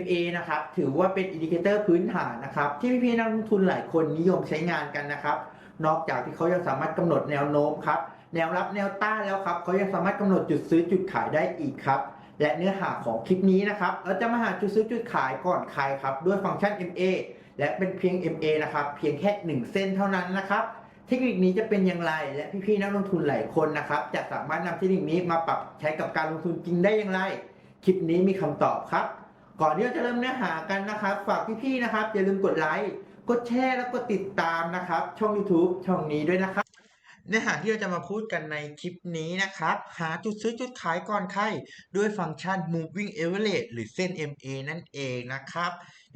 MA นะครับถือว่าเป็นอินดิเคเตอร์พื้นฐานนะครับ ที่พี่ๆนักลงทุนหลายคนนิยมใช้งานกันนะครับ นอกจากที่เขายังสามารถกำหนดแนวโน้มครับแนวรับแนวต้านแล้วครับเขายังสามารถกำหนดจุดซื้อจุดขายได้อีกครับ และเนื้อหาของคลิปนี้นะครับเราจะมาหาจุดซื้อจุดขายก่อนใครครับ ด้วยฟังก์ชัน MA และเป็นเพียง MA นะครับเพียงแค่ 1 เส้นเท่านั้นนะครับเทคนิคนี้จะเป็นอย่างไรและพี่ๆนักลงทุนหลายคนนะครับ จะสามารถนำเทคนิคนี้มาปรับใช้กับการลงทุนจริงได้อย่างไร คลิปนี้มีคำตอบครับ ก่อนที่เราจะเริ่มเนื้อหากันนะครับ ฝากพี่ๆนะครับ อย่าลืมกดไลค์ กดแชร์และกดติดตามนะครับ ช่อง YouTube ช่องนี้ด้วยนะครับ เนื้อหาที่เราจะมาพูดกันในคลิปนี้นะครับ หาจุดซื้อจุดขายก่อนใครด้วยฟังก์ชัน moving average หรือเส้น MA นั่นเองนะครับ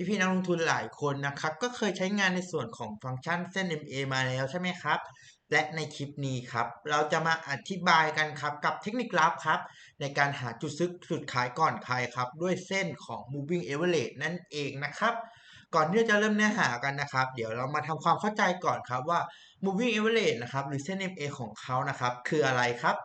พี่ๆนักลงทุนหลายคนนะครับ ก็เคยใช้งานในส่วนของฟังก์ชันเส้น MA มาแล้วใช่ไหมครับ และในคลิปนี้ครับ เราจะมาอธิบายกันครับกับเทคนิคลับครับ ในการหาจุดซื้อจุดขายก่อนใครครับ ด้วยเส้นของ moving average นั่นเองนะครับ ก่อนที่จะเริ่มเนื้อหากันนะครับ เดี๋ยวเรามาทำความเข้าใจก่อนครับว่า moving average นะครับหรือเส้น MA ของเขานะครับ คืออะไรครับ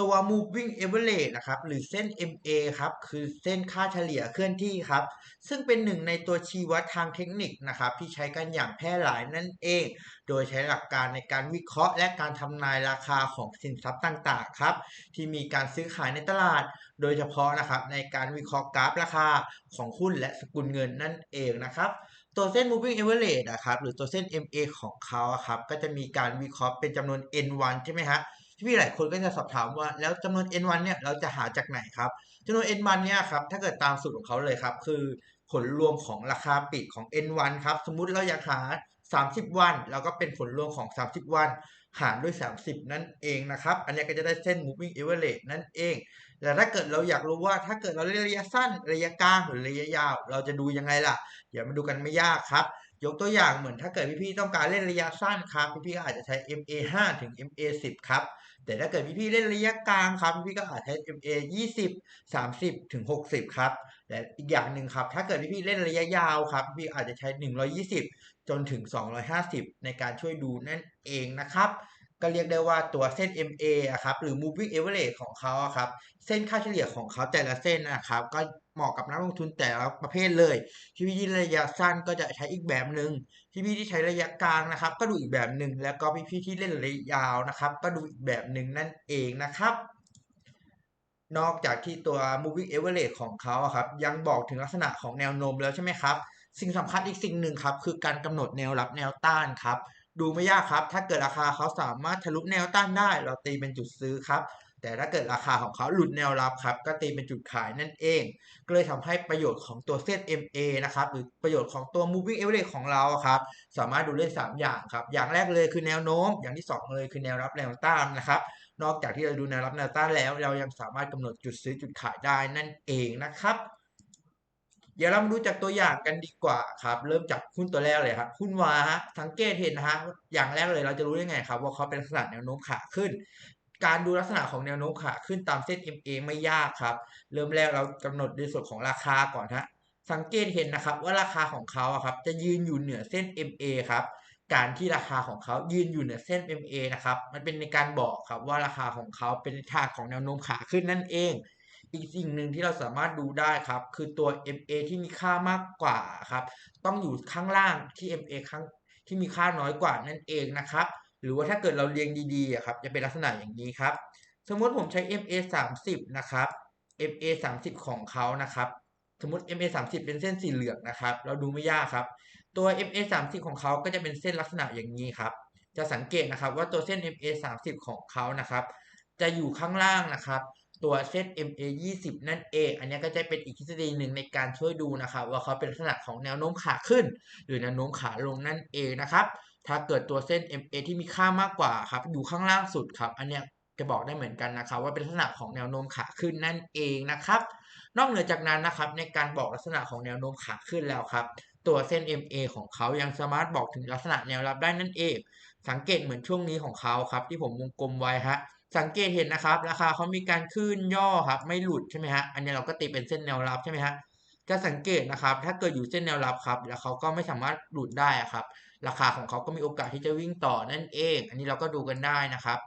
ตัว moving average นะครับ หรือเส้น MA ครับ คือเส้นค่าเฉลี่ยเคลื่อนที่ครับ ซึ่งเป็นหนึ่งในตัวชี้วัดทางเทคนิคนะครับ ที่ใช้กันอย่างแพร่หลายนั่นเอง โดยใช้หลักการในการวิเคราะห์และการทำนายราคาของสินทรัพย์ต่างๆ ครับ ที่มีการซื้อขายในตลาด โดยเฉพาะนะครับในการวิเคราะห์กราฟราคาของหุ้นและสกุลเงินนั่นเองนะครับตัวเส้น moving average นะครับหรือตัวเส้น MA ของเขาครับก็จะมีการวิเคราะห์เป็นจำนวน N1 ใช่ไหมฮะ พี่ๆหลายคนก็จะสอบถามว่าแล้วจำนวน N1 เนี่ยเราจะหาจากไหนครับจำนวน N1 เนี่ยครับถ้าเกิดตามสูตรของเขาเลยครับ คือผลรวมของราคาปิดของ N1 ครับ สมมุติเราอยากหา 30 วันเราก็เป็นผลรวมของ 30 วัน หารด้วย 30 นั่นเองนะครับ อันนี้ก็จะได้เส้น moving average นั่นเอง แต่ถ้าเกิดเราอยากรู้ว่าถ้าเกิดเราเล่นระยะสั้นระยะกลางหรือระยะยาว เราจะดูยังไงล่ะ เดี๋ยวมาดูกันไม่ยากครับยกตัวอย่างเหมือนถ้าเกิดพี่ๆต้องการเล่นระยะสั้นครับ พี่ๆก็อาจจะใช้ MA 5 ถึง MA 10 ครับ แต่ถ้าเกิดพี่ๆเล่นระยะกลางครับพี่ๆก็อาจใช้ MA 20 30ถึง60 ครับแต่อีกอย่างหนึ่งครับ ถ้าเกิดพี่ๆเล่นระยะยาวครับ พี่อาจจะใช้ 120 จนถึง 250 ในการช่วยดูนั่นเองนะครับ ก็เรียกได้ว่าตัวเส้น MA อะครับหรือ moving average ของเขาครับเส้นค่าเฉลี่ยของเขาแต่ละเส้นนะครับก็เหมาะกับนักลงทุนแต่ละประเภทเลยที่พี่ที่ระยะสั้นก็จะใช้อีกแบบหนึ่งที่พี่ที่ใช้ระยะกลางนะครับ ก็ดูอีกแบบหนึ่งแล้วก็พี่พี่ที่เล่นระยะยาวนะครับ ก็ดูอีกแบบหนึ่งนั่นเองนะครับนอกจากที่ตัว moving average ของเขาครับยังบอกถึงลักษณะของแนวโน้มแล้วใช่ไหมครับ สิ่งสำคัญอีกสิ่งหนึ่งครับ คือการกำหนดแนวรับแนวต้านครับ ดูไม่ยากครับ ถ้าเกิดราคาเขาสามารถทะลุแนวต้านได้ เราตีเป็นจุดซื้อครับ แต่ถ้าเกิดราคาของเขาหลุดแนวรับครับ ก็ตีเป็นจุดขายนั่นเอง ก็เลยทำให้ประโยชน์ของตัวเส้น MA นะครับ หรือประโยชน์ของตัว moving average ของเราครับ สามารถดูได้3อย่างครับ อย่างแรกเลยคือแนวโน้ม อย่างที่ 2 เลยคือแนวรับแนวต้านนะครับ นอกจากที่เราดูแนวรับแนวต้านแล้ว เรายังสามารถกำหนดจุดซื้อจุดขายได้นั่นเองนะครับ เดี๋ยวเรามาดูจากตัวอย่างกันดีกว่าครับ เริ่มจากหุ้นตัวแรกเลยครับหุ้นวาฮะสังเกตเห็นนะฮะอย่างแรกเลยเราจะรู้ได้ไงครับ ว่าเขาเป็นลักษณะแนวโน้มขาขึ้น การดูลักษณะของแนวโน้มขาขึ้นตามเส้น MA ไม่ยากครับ เริ่มแรกเรากำหนดในส่วนของราคาก่อนฮะสังเกตเห็นนะครับว่าราคาของเขาครับจะยืนอยู่เหนือเส้น MA ครับการที่ราคาของเขายืนอยู่เหนือเส้น MA นะครับมันเป็นในการบอกครับว่าราคาของเขาเป็นทางของแนวโน้มขาขึ้นนั่นเอง อีกสิ่งหนึ่งที่เราสามารถดูได้ครับ คือตัว MA ที่มีค่ามากกว่าครับ ต้องอยู่ข้างล่างที่ MA ข้างที่มีค่าน้อยกว่านั่นเองนะครับ หรือว่าถ้าเกิดเราเรียงดีๆครับจะเป็นลักษณะอย่างนี้ครับ สมมติผมใช้ MA 30 นะครับ MA 30 ของเขานะครับ สมมติ MA 30 เป็นเส้นสีเหลืองนะครับ เราดูไม่ยากครับ ตัว MA 30 ของเขาก็จะเป็นเส้นลักษณะอย่างนี้ครับ จะสังเกตนะครับว่าตัวเส้น MA 30 ของเขานะครับ จะอยู่ข้างล่างนะครับ ตัวเส้น MA 20 นั่นเอง อันนี้ก็จะเป็นอีกทฤษฎีหนึ่งในการช่วยดูนะครับว่าเขาเป็นลักษณะของแนวโน้มขาขึ้น หรือแนวโน้มขาลงนั่นเองนะครับ ถ้าเกิดตัวเส้น MA ที่มีค่ามากกว่าครับอยู่ข้างล่างสุดครับ อันนี้จะบอกได้เหมือนกันนะครับ ว่าเป็นลักษณะของแนวโน้มขาขึ้นนั่นเองนะครับ นอกเหนือจากนั้นนะครับในการบอกลักษณะของแนวโน้มขาขึ้นแล้วครับ ตัวเส้น MA ของเขายังสามารถบอกถึงลักษณะแนวรับได้นั่นเอง สังเกตเหมือนช่วงนี้ของเขาครับที่ผมวงกลมไว้ฮะ สังเกตเห็นนะครับ ราคาเขามีการขึ้นย่อครับ ไม่หลุดใช่ไหมฮะอันนี้เราก็ตีเป็นเส้นแนวรับใช่ไหมฮะจะสังเกตนะครับ ถ้าเกิดอยู่เส้นแนวรับครับ แล้วเขาก็ไม่สามารถหลุดได้ครับ ราคาของเขาก็มีโอกาสที่จะวิ่งต่อนั่นเอง อันนี้เราก็ดูกันได้นะครับ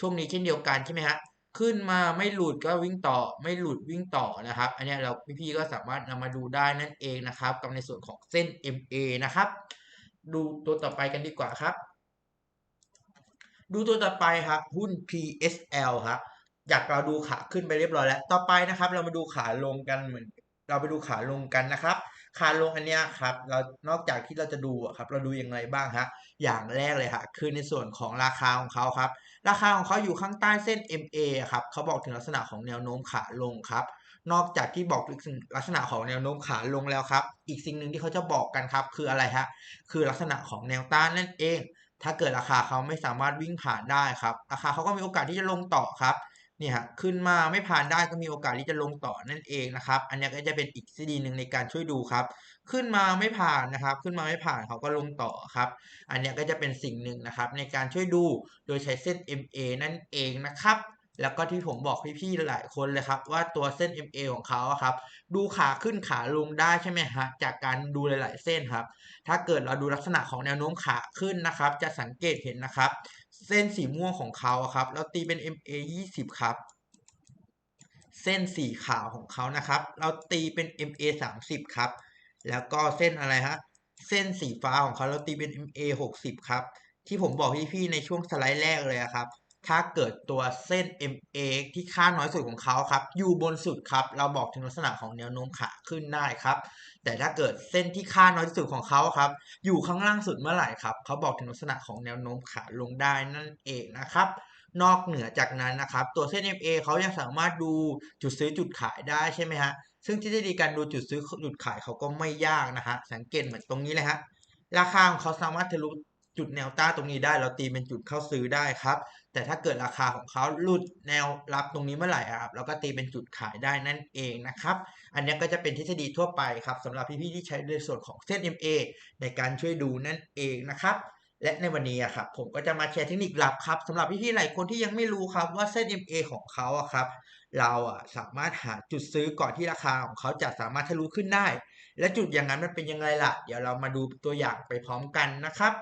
ช่วงนี้เช่นเดียวกันใช่ไหมฮะขึ้นมาไม่หลุดก็วิ่งต่อ ไม่หลุดวิ่งต่อนะครับ อันนี้เราพี่ๆก็สามารถนำมาดูได้นั่นเองนะครับ กับในส่วนของเส้น MA นะครับ ดูตัวต่อไปกันดีกว่าครับ ดูตัวต่อไปครับหุ้น PSL ครับจากเราดูขาขึ้นไปเรียบร้อยแล้ว ต่อไปนะครับ เรามาดูขาลงกันเหมือน เราไปดูขาลงกันนะครับ ขาลงอันเนี้ยครับ เรา นอกจากที่เราจะดูครับ เราดูอยังไงบ้างฮะ อย่างแรกเลยฮะ คือในส่วนของราคาของเขาครับ ราคาของเขาอยู่ข้างใต้เส้น MA ครับ เขาบอกถึงลักษณะของแนวโน้มขาลงครับ นอกจากที่บอกถึงลักษณะของแนวโน้มขาลงแล้วครับ อีกสิ่งหนึ่งที่เขาจะบอกกันครับ คืออะไรฮะ คือลักษณะของแนวต้านนั่นเอง ถ้าเกิดราคาเขาไม่สามารถวิ่งผ่านได้ครับ ราคาเขาก็มีโอกาสที่จะลงต่อครับนี่ฮะขึ้นมาไม่ผ่านได้ก็มีโอกาสที่จะลงต่อนั่นเองนะครับ อันนี้ก็จะเป็นอีกทฤษฎีหนึ่งในการช่วยดูครับ ขึ้นมาไม่ผ่านนะครับ ขึ้นมาไม่ผ่านเขาก็ลงต่อครับ อันนี้ก็จะเป็นสิ่งหนึ่งนะครับ ในการช่วยดูโดยใช้เส้น MA นั่นเองนะครับ แล้วก็ที่ผมบอกพี่ๆหลายคนเลยครับ ว่าตัวเส้น MA ของเขาอะครับ ดูขาขึ้นขาลงได้ใช่ไหมฮะจากการดูหลาย ๆ เส้นครับ ถ้าเกิดเราดูลักษณะของแนวโน้มขาขึ้นนะครับ จะสังเกตเห็นนะครับ เส้นสีม่วงของเขาครับเราตีเป็น MA 20 ครับ เส้นสีขาวของเขานะครับ เราตีเป็น MA 30 ครับ แล้วก็เส้นอะไรฮะเส้นสีฟ้าของเขาเราตีเป็น MA 60 ครับ ที่ผมบอกพี่ๆในช่วงสไลด์แรกเลยครับ ถ้าเกิดตัวเส้น MA ที่ค่าน้อยสุดของเขาครับ อยู่บนสุดครับ เราบอกถึงลักษณะของแนวโน้มขาขึ้นได้ครับ แต่ถ้าเกิดเส้นที่ค่าน้อยที่สุดของเขาครับ อยู่ข้างล่างสุดเมื่อไหร่ครับ เขาบอกถึงลักษณะของแนวโน้มขาลงได้นั่นเองนะครับ นอกเหนือจากนั้นนะครับ ตัวเส้น MA เขายังสามารถดูจุดซื้อจุดขายได้ใช่ไหมฮะ ซึ่งทฤษฎีการดูจุดซื้อจุดขายเขาก็ไม่ยากนะฮะ สังเกตเหมือนตรงนี้เลยฮะ ราคาของเขาสามารถทะลุ จุดแนวต้าตรงนี้ได้เราตีเป็นจุดเข้าซื้อได้ครับ แต่ถ้าเกิดราคาของเขาหลุดแนวรับตรงนี้เมื่อไหร่ครับเราก็ตีเป็นจุดขายได้นั่นเองนะครับ อันนี้ก็จะเป็นทฤษฎีทั่วไปครับสำหรับพี่ๆที่ใช้ในส่วนของเส้น MA ในการช่วยดูนั่นเองนะครับและในวันนี้ครับผมก็จะมาแชร์เทคนิคลับครับสำหรับพี่ๆหลายคนที่ยังไม่รู้ครับว่าเส้น MA ของเขาอะครับ เราอะสามารถหาจุดซื้อก่อนที่ราคาของเขาจะสามารถทะลุขึ้นได้ และจุดอย่างนั้นมันเป็นยังไงล่ะ เดี๋ยวเรามาดูตัวอย่างไปพร้อมกันนะครับ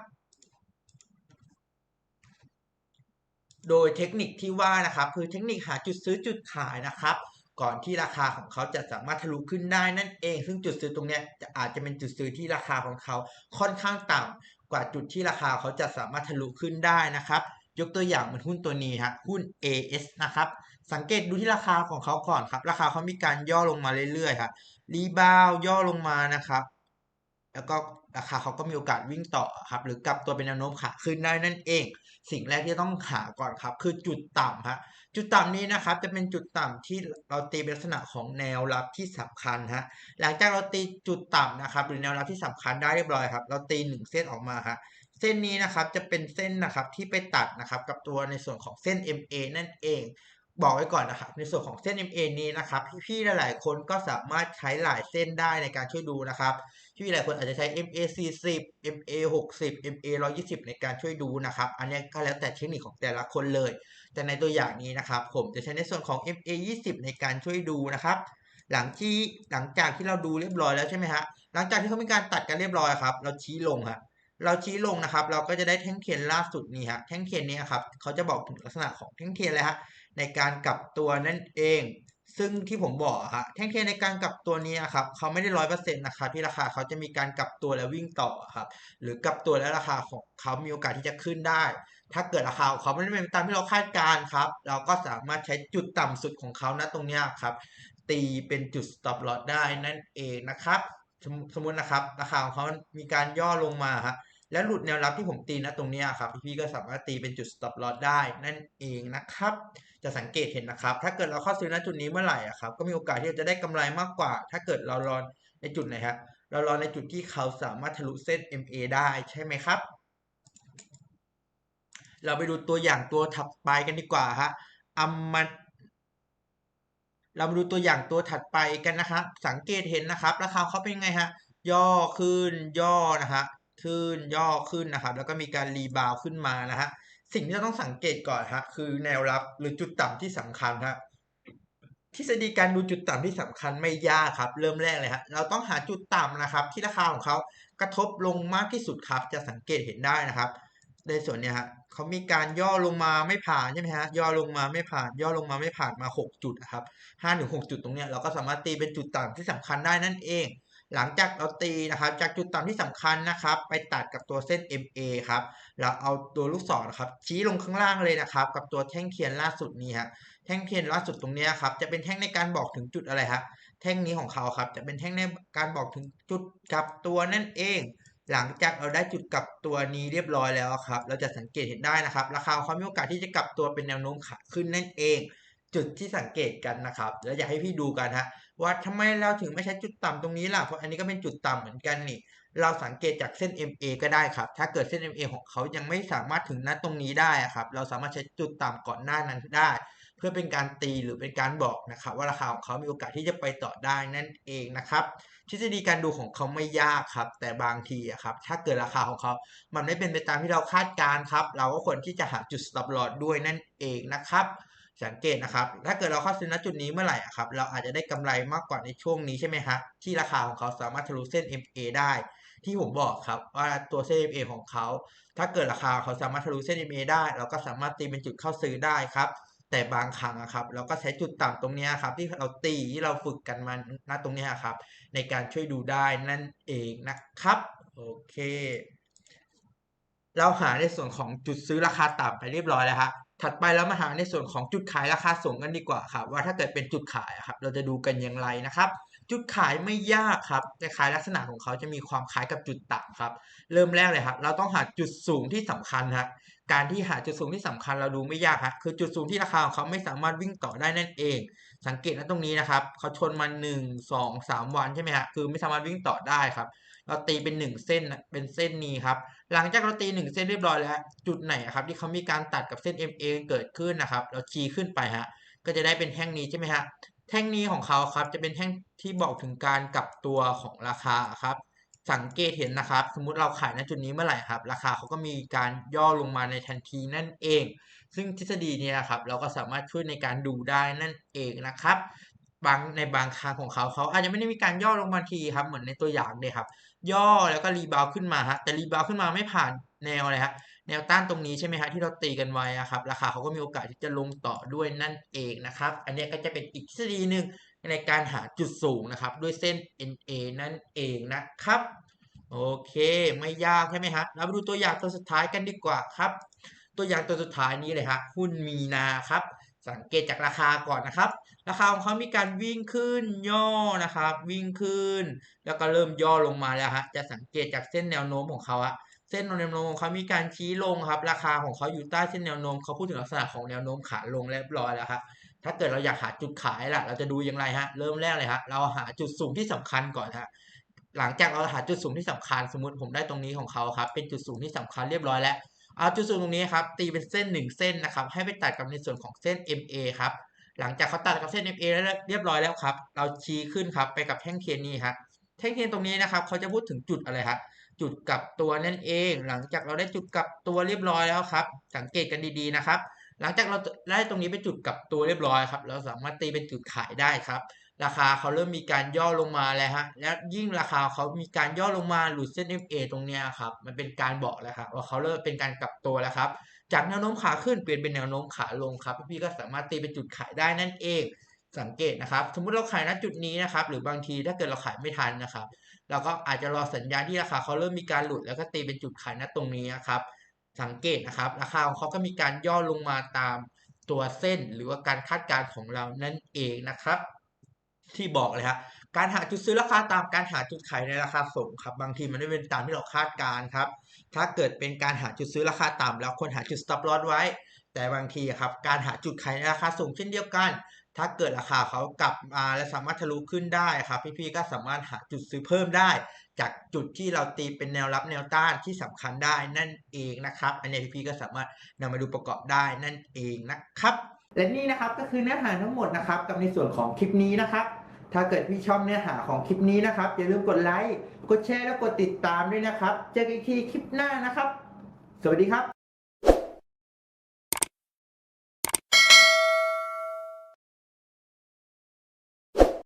โดยเทคนิคที่ว่านะครับคือเทคนิคหาจุดซื้อจุดขายนะครับ ก่อนที่ราคาของเขาจะสามารถทะลุขึ้นได้นั่นเอง ซึ่งจุดซื้อตรงนี้จะอาจจะเป็นจุดซื้อที่ราคาของเขาค่อนข้างต่ำกว่าจุดที่ราคาเขาจะสามารถทะลุขึ้นได้นะครับยกตัวอย่างเหมือนหุ้นตัวนี้ฮะหุ้น AS นะครับ สังเกตดูที่ราคาของเขาก่อนครับ ราคาเขามีการย่อลงมาเรื่อยๆครับรีบาวย่อลงมานะครับ แล้วก็ ราคาเขาก็มีโอกาสวิ่งต่อครับ หรือกลับตัวเป็นแนวโน้มขาขึ้นได้นั่นเอง สิ่งแรกที่ต้องหาก่อนครับ คือจุดต่ำฮะจุดต่ำนี้นะครับ จะเป็นจุดต่ำที่เราตีเป็นลักษณะของแนวรับที่สำคัญฮะหลังจากเราตีจุดต่ำนะครับ หรือแนวรับที่สำคัญได้เรียบร้อยครับ เราตีหนึ่งเส้นออกมาฮะเส้นนี้นะครับจะเป็นเส้นนะครับที่ไปตัดนะครับกับตัวในส่วนของเส้น MA นั่นเอง บอกไว้ก่อนนะครับในส่วนของเส้น MA นี้นะครับพี่ๆหลายๆคนก็สามารถใช้หลายเส้นได้ในการช่วยดูนะครับพี่ๆหลายคนอาจจะใช้ MA 40 MA 60 MA 120 ในการช่วยดูนะครับ อันนี้ก็แล้วแต่เทคนิคของแต่ละคนเลย แต่ในตัวอย่างนี้นะครับ ผมจะใช้ในส่วนของ MA 20 ในการช่วยดูนะครับ หลังที่หลังจากที่เราดูเรียบร้อยแล้วใช่ไหมฮะหลังจากที่เขามีการตัดกันเรียบร้อยครับ เราชี้ลงฮะเราชี้ลงนะครับ เราก็จะได้แท่งเทียนล่าสุดนี่ฮะแท่งเทียนนี้ครับเขาจะบอกถึงลักษณะของแท่งเทียนเลยฮะ ในการกลับตัวนั่นเอง ซึ่งที่ผมบอกอะฮะแท่งเทียนในการกลับตัวนี้ครับเขาไม่ได้ร้อยเปอร์เซ็นต์นะครับที่ราคาเขาจะมีการกลับตัวแล้ววิ่งต่อครับหรือกลับตัวแล้วราคาของเขามีโอกาสที่จะขึ้นได้ ถ้าเกิดราคาของเขาไม่ได้เป็นตามที่เราคาดการครับ เราก็สามารถใช้จุดต่ำสุดของเขานะตรงนี้ครับตีเป็นจุด stop loss ได้นั่นเองนะครับ สมสมมตินะครับ ราคาของเขามีการย่อลงมาฮะ แล้วหลุดแนวรับที่ผมตีนะตรงนี้ครับพี่ๆก็สามารถตีเป็นจุด stop loss ได้นั่นเองนะครับ จะสังเกตเห็นนะครับ ถ้าเกิดเราเข้าซื้อณจุดนี้เมื่อไหร่ครับ ก็มีโอกาสที่จะได้กำไรมากกว่า ถ้าเกิดเรารอในจุดไหนครับเรารอในจุดที่เขาสามารถทะลุเส้น MA ได้ใช่ไหมครับ เราไปดูตัวอย่างตัวถัดไปกันดีกว่าฮะอัมมันเรามาดูตัวอย่างตัวถัดไปกันนะครับสังเกตเห็นนะครับ ราคาเขาเป็นยังไงฮะ ย่อขึ้นย่อนะฮะ ขึ้นย่อขึ้นนะครับ แล้วก็มีการรีบาวขึ้นมานะฮะสิ่งที่เราต้องสังเกตก่อนฮะคือแนวรับหรือจุดต่ำที่สำคัญฮะทฤษฎีการดูจุดต่ำที่สำคัญไม่ยากครับ เริ่มแรกเลยฮะเราต้องหาจุดต่ำนะครับ ที่ราคาของเขากระทบลงมากที่สุดครับ จะสังเกตเห็นได้นะครับ ในส่วนเนี้ยฮะเขามีการย่อลงมาไม่ผ่านใช่ไหมฮะย่อลงมาไม่ผ่าน ย่อลงมาไม่ผ่านมา 6 จุดครับ5ถึง6จุดตรงเนี้ยเราก็สามารถตีเป็นจุดต่ำที่สำคัญได้นั่นเอง หลังจากเราตีนะครับจากจุดต่ำที่สำคัญนะครับ ไปตัดกับตัวเส้น MA ครับแล้วเอาตัวลูกศรนะครับชี้ลงข้างล่างเลยนะครับ กับตัวแท่งเทียนล่าสุดนี้ฮะแท่งเทียนล่าสุดตรงนี้ครับจะเป็นแท่งในการบอกถึงจุดอะไรฮะแท่งนี้ของเขาครับจะเป็นแท่งในการบอกถึงจุดกลับตัวนั่นเอง หลังจากเราได้จุดกลับตัวนี้เรียบร้อยแล้วครับ เราจะสังเกตเห็นได้นะครับ ราคาเขามีโอกาสที่จะกลับตัวเป็นแนวโน้มขาขึ้นนั่นเอง จุดที่สังเกตกันนะครับ แล้วอยากให้พี่ดูกันฮะ ว่าทำไมเราถึงไม่ใช้จุดต่ำตรงนี้ล่ะ เพราะอันนี้ก็เป็นจุดต่ำเหมือนกันนี่ เราสังเกตจากเส้น MA ก็ได้ครับ ถ้าเกิดเส้น MA ของเขายังไม่สามารถถึงณตรงนี้ได้อะครับ เราสามารถใช้จุดต่ำก่อนหน้านั้นได้ เพื่อเป็นการตีหรือเป็นการบอกนะครับ ว่าราคาของเขามีโอกาสที่จะไปต่อได้นั่นเองนะครับ ทฤษฎีการดูของเขาไม่ยากครับ แต่บางทีอะครับ ถ้าเกิดราคาของเขา มันไม่เป็นไปตามที่เราคาดการครับ เราก็ควรที่จะหาจุด stop loss ด้วยนั่นเองนะครับ สังเกตนะครับ ถ้าเกิดเราเข้าซื้อณจุดนี้เมื่อไหร่ครับ เราอาจจะได้กำไรมากกว่าในช่วงนี้ใช่ไหมฮะ ที่ราคาของเขาสามารถทะลุเส้น MA ได้ ที่ผมบอกครับว่าตัวเส้น MA ของเขา ถ้าเกิดราคาเขาสามารถทะลุเส้น MA ได้ เราก็สามารถตีเป็นจุดเข้าซื้อได้ครับ แต่บางครั้งครับ เราก็ใช้จุดต่ำตรงนี้ครับ ที่เราตีที่เราฝึกกันมาณตรงนี้ครับ ในการช่วยดูได้นั่นเองนะครับ โอเค เราหาในส่วนของจุดซื้อราคาต่ำไปเรียบร้อยแล้วฮะ ถัดไปเรามาหาในส่วนของจุดขายราคาสูงกันดีกว่าครับ ว่าถ้าเกิดเป็นจุดขายครับ เราจะดูกันอย่างไรนะครับ จุดขายไม่ยากครับแต่ขายลักษณะของเขาจะมีความคล้ายกับจุดต่ำครับ เริ่มแรกเลยครับ เราต้องหาจุดสูงที่สำคัญฮะการที่หาจุดสูงที่สำคัญเราดูไม่ยากฮะคือจุดสูงที่ราคาของเขาไม่สามารถวิ่งต่อได้นั่นเอง สังเกตนะตรงนี้นะครับเขาชนมาหนึ่งสองสามวันใช่ไหมฮะคือไม่สามารถวิ่งต่อได้ครับ เราตีเป็นหนึ่งเส้นเป็นเส้นนี้ครับ หลังจากเราตีหนึ่งเส้นเรียบร้อยแล้ว จุดไหนครับ ที่เขามีการตัดกับเส้น MA เกิดขึ้นนะครับ เราชี้ขึ้นไปฮะก็จะได้เป็นแท่งนี้ใช่ไหมฮะแท่งนี้ของเขาครับจะเป็นแท่งที่บอกถึงการกลับตัวของราคาครับ สังเกตเห็นนะครับ สมมุติเราขายณจุดนี้เมื่อไหร่ครับ ราคาเขาก็มีการย่อลงมาในทันทีนั่นเอง ซึ่งทฤษฎีนี้นครับ เราก็สามารถช่วยในการดูได้นั่นเองนะครับบางในบางครั้งของเขาเขาอาจจะไม่ได้มีการย่อลงมาทีครับเหมือนในตัวอย่างเลยครับ ย่อแล้วก็รีบาวขึ้นมาฮะแต่รีบาวขึ้นมาไม่ผ่านแนวอะไรฮะแนวต้านตรงนี้ใช่ไหมฮะที่เราตีกันไว้อะครับราคาเขาก็มีโอกาสที่จะลงต่อด้วยนั่นเองนะครับ อันนี้ก็จะเป็นอีกทฤษฎีหนึ่งในการหาจุดสูงนะครับ ด้วยเส้น NA นั่นเองนะครับโอเค ไม่ยากใช่ไหมฮะเรามาดูตัวอย่างตัวสุดท้ายกันดีกว่าครับ ตัวอย่างตัวสุดท้ายนี้เลยฮะหุ้นมีนาครับ สังเกตจากราคาก่อนนะครับ ราคาของเขามีการวิ่งขึ้นย่อนะครับ วิ่งขึ้น แล้วก็เริ่มย่อลงมาแล้วฮะจะสังเกตจากเส้นแนวโน้มของเขาอะเส้นแนวโน้มของเขามีการชี้ลงครับ ราคาของเขาอยู่ใต้เส้นแนวโน้มเขาพูดถึงลักษณะของแนวโน้มขาลงเรียบร้อยแล้วครับถ้าเกิดเราอยากหาจุดขายล่ะ เราจะดูอย่างไรฮะ เริ่มแรกเลยฮะ เราหาจุดสูงที่สำคัญก่อนฮะ หลังจากเราหาจุดสูงที่สำคัญ สมมติผมได้ตรงนี้ของเขาครับ เป็นจุดสูงที่สำคัญเรียบร้อยแล้ว เอาจุดสูงตรงนี้ครับตีเป็นเส้นหนึ่งเส้นนะครับให้ไปตัดกับในส่วนของเส้น MA ครับหลังจากเขาตัดกับเส้น MA แล้วเรียบร้อยแล้วครับ เราชี้ขึ้นครับไปกับแท่งเทียนนี้ครับแท่งเทียนตรงนี้นะครับเขาจะพูดถึงจุดอะไรครับจุดกลับตัวนั่นเอง หลังจากเราได้จุดกลับตัวเรียบร้อยแล้วครับ สังเกตกันดีๆนะครับ หลังจากเราได้ตรงนี้เป็นจุดกลับตัวเรียบร้อยครับ เราสามารถตีเป็นจุดขายได้ครับ ราคาเขาเริ่มมีการย่อลงมาแล้วฮะ แล้วยิ่งราคาเขามีการย่อลงมาหลุดเส้น MA ตรงเนี้ยครับ มันเป็นการบอกแล้วครับว่าเขาเริ่มเป็นการกลับตัวแล้วครับ จากแนวโน้มขาขึ้นเปลี่ยนเป็นแนวโน้มขาลงครับ พี่ๆก็สามารถตีเป็นจุดขายได้นั่นเอง สังเกตนะครับ สมมุติเราขายณจุดนี้นะครับ หรือบางทีถ้าเกิดเราขายไม่ทันนะครับ เราก็อาจจะรอสัญญาณที่ราคาเขาเริ่มมีการหลุดแล้วก็ตีเป็นจุดขายณตรงนี้นะครับ สังเกตนะครับ ราคาของเขาก็มีการย่อลงมาตามตัวเส้น หรือว่าการคาดการณ์ของเรานั่นเองนะครับ ที่บอกเลยครับการหาจุดซื้อราคาตามการหาจุดขายในราคาสูงครับ บางทีมันไม่เป็นตามที่เราคาดการครับ ถ้าเกิดเป็นการหาจุดซื้อราคาต่ำแล้วควรหาจุด stop loss ไว้ แต่บางทีครับการหาจุดขายในราคาสูงเช่นเดียวกัน ถ้าเกิดราคาเขากลับมาและสามารถทะลุขึ้นได้ครับพี่ๆก็สามารถหาจุดซื้อเพิ่มได้ จากจุดที่เราตีเป็นแนวรับแนวต้านที่สำคัญได้นั่นเองนะครับ อันนี้พี่ๆก็สามารถนำมาดูประกอบได้นั่นเองนะครับ และนี่นะครับก็คือเนื้อหาทั้งหมดนะครับกับในส่วนของคลิปนี้นะครับ ถ้าเกิดพี่ชอบเนื้อหาของคลิปนี้นะครับ อย่าลืมกดไลค์ กดแชร์ และกดติดตามด้วยนะครับ เจอกันอีกทีคลิปหน้านะครับ สวัสดีครับ